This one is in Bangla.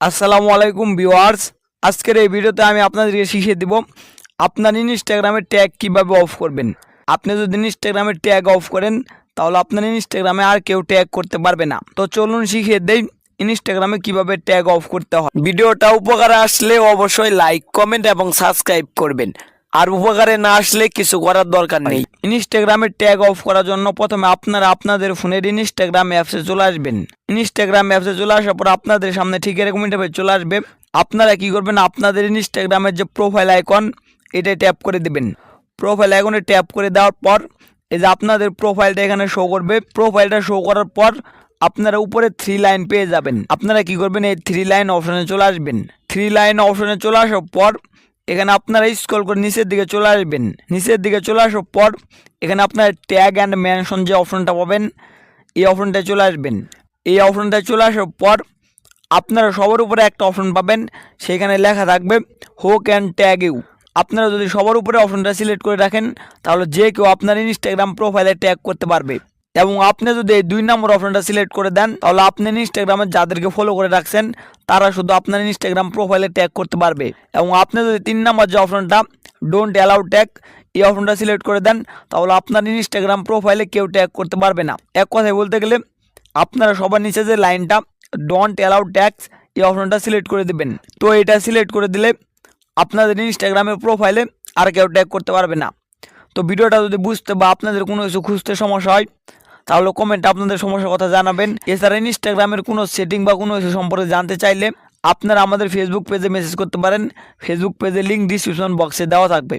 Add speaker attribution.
Speaker 1: আসসালামু আলাইকুম ভিউয়ার্স। আজকের এই ভিডিওতে আমি আপনাদেরকে শিখিয়ে দিব, আপনার ইনস্টাগ্রামে ট্যাগ কীভাবে অফ করবেন। আপনি যদি ইনস্টাগ্রামে ট্যাগ অফ করেন, তাহলে আপনার ইনস্টাগ্রামে আর কেউ ট্যাগ করতে পারবে না। তো চলুন শিখিয়ে দেই ইনস্টাগ্রামে কীভাবে ট্যাগ অফ করতে হয়। ভিডিওটা উপকারে আসলে অবশ্যই লাইক কমেন্ট এবং সাবস্ক্রাইব করবেন। আর উপকারে না আসলে কিছু করার দরকার নেই। ইনস্টাগ্রামে ট্যাগ অফ করার জন্য প্রথমে আপনারা আপনাদের ফোনের ইনস্টাগ্রাম অ্যাপসে চলে আসবেন। ইনস্টাগ্রাম অ্যাপসে চলে আসার পর আপনাদের সামনে ঠিক এরকম ইন্টারফেস চলে আসবে। আপনারা কি করবেন? আপনাদের ইনস্টাগ্রামের যে প্রোফাইল আইকন এটা ট্যাপ করে দেবেন। প্রোফাইল আইকনে ট্যাপ করে দেওয়ার পর এই যে আপনাদের প্রোফাইলটা এখানে শো করবে। প্রোফাইলটা শো করার পর আপনারা উপরে থ্রি লাইন পেয়ে যাবেন। আপনারা কি করবেন? এই থ্রি লাইন অপশনে চলে আসবেন। থ্রি লাইন অপশনে চলে আসার পর এখানে আপনারা স্ক্রল করে নিচের দিকে চলে আসবেন। নিচের দিকে চলে আসার পর এখানে আপনার ট্যাগ অ্যান্ড মেনশন যে অপশনটা পাবেন, এই অপশনটায় চলে আসবেন। এই অপশনটায় চলে আসার পর আপনারা সবার উপরে একটা অপশন পাবেন, সেখানে লেখা থাকবে হো ক্যান ট্যাগ ইউ আপনারা যদি সবার উপরে অপশনটা সিলেক্ট করে রাখেন, তাহলে যে কেউ আপনার ইনস্টাগ্রাম প্রোফাইলে ট্যাগ করতে পারবে। এবং আপনি যদি এই দুই নম্বর অপশনটা সিলেক্ট করে দেন, তাহলে আপনি ইনস্টাগ্রামে যাদেরকে ফলো করে রাখছেন, তারা শুধু আপনার ইনস্টাগ্রাম প্রোফাইলে ট্যাগ করতে পারবে। এবং আপনি যদি তিন নম্বর যে অপশনটা ডোন্ট অ্যালাউ ট্যাগ এই অপশনটা সিলেক্ট করে দেন, তাহলে আপনার ইনস্টাগ্রাম প্রোফাইলে কেউ ট্যাগ করতে পারবে না। এক কথায় বলতে গেলে, আপনারা সবার নিচে যে লাইনটা ডোন্ট অ্যালাউ ট্যাক্স এই অপশনটা সিলেক্ট করে দেবেন। তো এটা সিলেক্ট করে দিলে আপনাদের ইনস্টাগ্রামের প্রোফাইলে আর কেউ ট্যাগ করতে পারবে না। তো ভিডিওটা যদি বুঝতে বা আপনাদের কোনো কিছু খুঁজতে সমস্যা হয় তাহলে কমেন্ট আপনাদের সমস্যার কথা জানাবেন। এছাড়া ইনস্টাগ্রামের কোনো সেটিং বা কোনো কিছু সম্পর্কে জানতে চাইলে আপনারা আমাদের ফেসবুক পেজে মেসেজ করতে পারেন। ফেসবুক পেজের লিঙ্ক ডিসক্রিপশন বক্সে দেওয়া থাকবে।